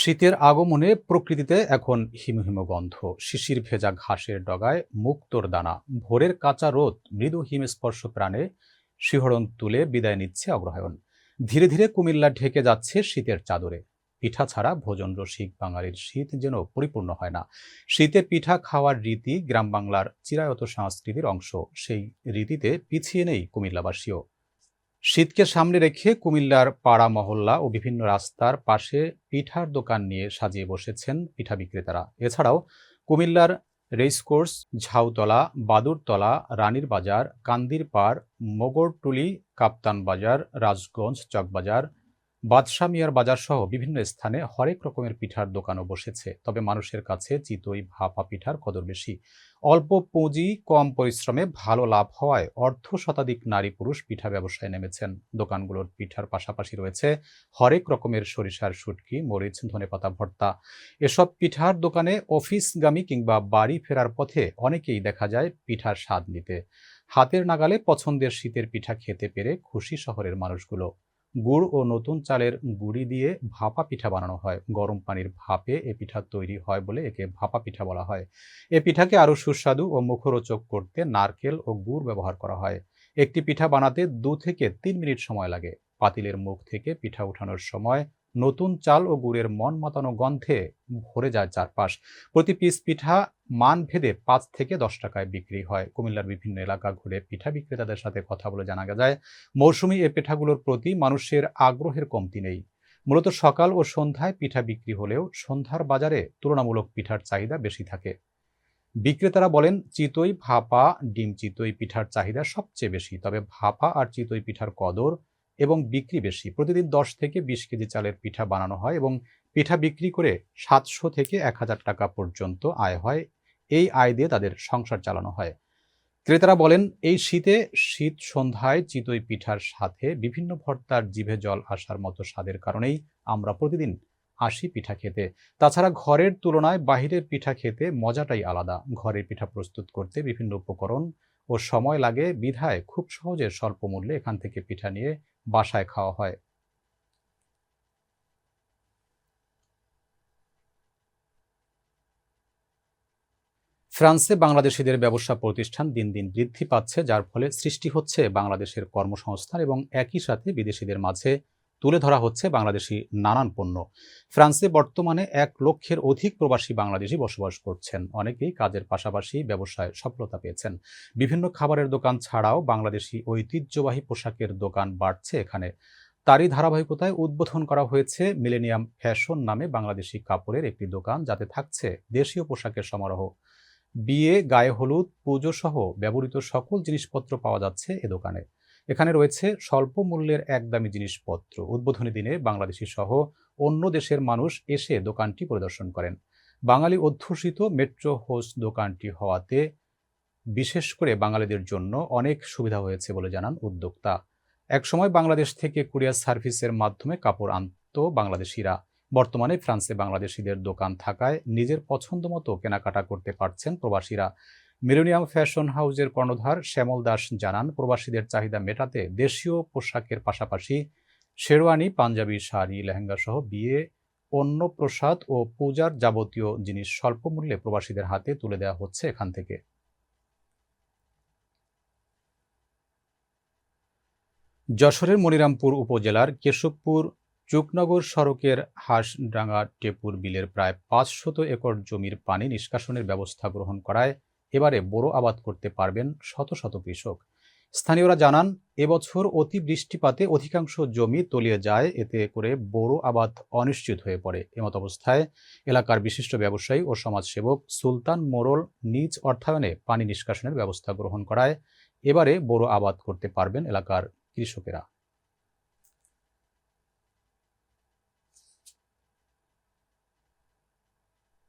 শীতের আগমনে প্রকৃতিতে এখন হিমহিম গন্ধ। শিশির ভেজা ঘাসের ডগায় মুক্তোর দানা। ভোরের কাঁচা রোদ, মৃদু হিমস্পর্শ প্রাণে শিহরণ তুলে বিদায় নিচ্ছে অগ্রহায়ণ। ধীরে ধীরে কুমিল্লা ঢেকে যাচ্ছে শীতের চাদরে। পিঠা ছাড়া ভোজন রসিক বাঙালির শীত যেন পরিপূর্ণ হয় না। শীতে পিঠা খাওয়ার রীতি গ্রাম বাংলার চিরায়ত সংস্কৃতির অংশ। সেই রীতিতে পিছিয়ে নেই কুমিল্লাবাসীও। শীতকে সামনে রেখে কুমিল্লার পাড়া মহল্লা ও বিভিন্ন রাস্তার পাশে পিঠার দোকান নিয়ে সাজিয়ে বসেছেন পিঠা বিক্রেতারা। এছাড়াও কুমিল্লার রেসকোর্স, ঝাউতলা, বাদুরতলা, রানীর বাজার, কান্দির পাড়, মোগরটুলি, কাপ্তান বাজার, রাজগঞ্জ, চকবাজার বাদশাহ মিয়ার বাজার সহ বিভিন্ন স্থানে হরেক রকমের পিঠার দোকানও বসেছে। তবে মানুষের কাছে চিতই ভাপা পিঠার কদর বেশি। অল্প পুঁজি, কম পরিশ্রমে ভালো লাভ হওয়ায় অর্ধ শতাধিক নারী পুরুষ পিঠা ব্যবসায় নেমেছেন। দোকানগুলোর পিঠার পাশাপাশি রয়েছে হরেক রকমের সরিষার শুটকি, মরিচ, ধনেপাতা ভর্তা। এসব পিঠার দোকানে অফিসগামী কিংবা বাড়ি ফেরার পথে অনেকেই দেখা যায় পিঠার স্বাদ নিতে। হাতের নাগালে পছন্দের শীতের পিঠা খেতে পেরে খুশি শহরের মানুষগুলো। গুড় ও নতুন চালের গুড়ি দিয়ে ভাপা পিঠা বানানো হয়। গরম পানির ভাপে এ পিঠা তৈরি হয় বলে একে ভাপা পিঠা বলা হয়। এ পিঠাকে আরও সুস্বাদু ও মুখরোচক করতে নারকেল ও গুড় ব্যবহার করা হয়। একটি পিঠা বানাতে দু থেকে তিন মিনিট সময় লাগে। পাতিলের মুখ থেকে পিঠা উঠানোর সময় নতুন চাল ও গুড়ের মন মাতানো গন্ধে ভরে যায় চারপাশ। প্রতি পিস পিঠা মান ভেদে পাঁচ থেকে দশ টাকায় বিক্রি হয়। কুমিল্লার বিভিন্ন এলাকা ঘুরে পিঠা বিক্রেতাদের সাথে কথা বলে জানা যায়, মৌসুমি এ পিঠাগুলোর প্রতি মানুষের আগ্রহের কমতি নেই। মূলত সকাল ও সন্ধ্যায় পিঠা বিক্রি হলেও সন্ধ্যার বাজারে তুলনামূলক পিঠার চাহিদা বেশি থাকে। বিক্রেতারা বলেন, চিতই, ভাপা, ডিম চিতই পিঠার চাহিদা সবচেয়ে বেশি। তবে ভাপা আর চিতই পিঠার কদর এবং বিক্রি বেশি। প্রতিদিন দশ থেকে বিশ কেজি চালের পিঠা বানানো হয় এবং পিঠা বিক্রি করে সাতশো থেকে এক হাজার টাকা পর্যন্ত আয় হয়। এই আয় দিয়ে তাদের সংসার চালানো হয়। ক্রেতারা বলেন, এই শীতে শীত সন্ধ্যায় চিতই পিঠার সাথে বিভিন্ন ভর্তার জিভে জল আসার মতো স্বাদের কারণেই আমরা প্রতিদিন আসি পিঠা খেতে। তাছাড়া ঘরের তুলনায় বাহিরের পিঠা খেতে মজাটাই আলাদা। ঘরের পিঠা প্রস্তুত করতে বিভিন্ন উপকরণ ও সময় লাগে বিধায় খুব সহজে স্বল্প মূল্যে এখান থেকে পিঠা নিয়ে বাসায় খাওয়া হয়। ফ্রান্সে বাংলাদেশিদের ব্যবসা প্রতিষ্ঠান দিন দিন বৃদ্ধি পাচ্ছে, যার ফলে সৃষ্টি হচ্ছে বাংলাদেশের কর্মসংস্থান এবং একই সাথে বিদেশিদের মাঝে তুলে ধরা হচ্ছে বাংলাদেশি নানান পণ্য। ফ্রান্সে বর্তমানে এক লক্ষের অধিক প্রবাসী বাংলাদেশি বসবাস করছেন। অনেকেই কাজের পাশাপাশি ব্যবসায় সফলতা পেয়েছেন। বিভিন্ন খাবারের দোকান ছাড়াও বাংলাদেশি ঐতিহ্যবাহী পোশাকের দোকান বাড়ছে এখানে। তারই ধারাবাহিকতায় উদ্বোধন করা হয়েছে মিলেনিয়াম ফ্যাশন নামে বাংলাদেশি কাপড়ের একটি দোকান, যাতে থাকছে দেশীয় পোশাকের সমারোহ। বিয়ে, গায়ে হলুদ পুজো সহ ব্যবহৃত সকল জিনিসপত্র পাওয়া যাচ্ছে এ দোকানে। এখানে রয়েছে স্বল্প মূল্যের একদামি জিনিসপত্র। উদ্বোধনী দিনে বাংলাদেশি সহ অন্য দেশের মানুষ এসে দোকানটি পরিদর্শন করেন। বাঙালি অধ্যুষিত মেট্রো হোস্ট দোকানটি হওয়াতে বিশেষ করে বাঙালিদের জন্য অনেক সুবিধা হয়েছে বলে জানান উদ্যোক্তা। একসময় বাংলাদেশ থেকে কুরিয়ার সার্ভিসের মাধ্যমে কাপড় আনত বাংলাদেশিরা। বর্তমানে ফ্রান্সে বাংলাদেশিদের দোকান থাকায় নিজের পছন্দ মতো কেনাকাটা করতে পারছেন প্রবাসীরা। মিলেনিয়াম ফ্যাশন হাউজের কর্ণধার শ্যামল দাস জানান, প্রবাসীদের চাহিদা মেটাতে দেশীয় পোশাকের পাশাপাশি শেরওয়ানি, পাঞ্জাবি, শাড়ি, লেহেঙ্গা সহ বিয়ে অন্য প্রসাদ ও পূজার যাবতীয় জিনিস স্বল্প মূল্যে প্রবাসীদের হাতে তুলে দেওয়া হচ্ছে এখান থেকে। যশোরের মনিরামপুর উপজেলার কেশবপুর চুকনগর সড়কের হাঁসডাঙ্গা টেপুর বিলের প্রায় পাঁচশত একর জমির পানি নিষ্কাশনের ব্যবস্থা গ্রহণ করায় এবারে বোরো আবাদ করতে পারবেন শত শত কৃষক। স্থানীয়রা জানান, এবছর অতি বৃষ্টিপাতে অধিকাংশ জমি তলিয়ে যায়, এতে করে বোরো আবাদ অনিশ্চিত হয়ে পড়ে। এমত অবস্থায় এলাকার বিশিষ্ট ব্যবসায়ী ও সমাজসেবক সুলতান মোরল নিজ অর্থায়নে পানি নিষ্কাশনের ব্যবস্থা গ্রহণ করায়, এবারে বোরো আবাদ করতে পারবেন এলাকার কৃষকেরা।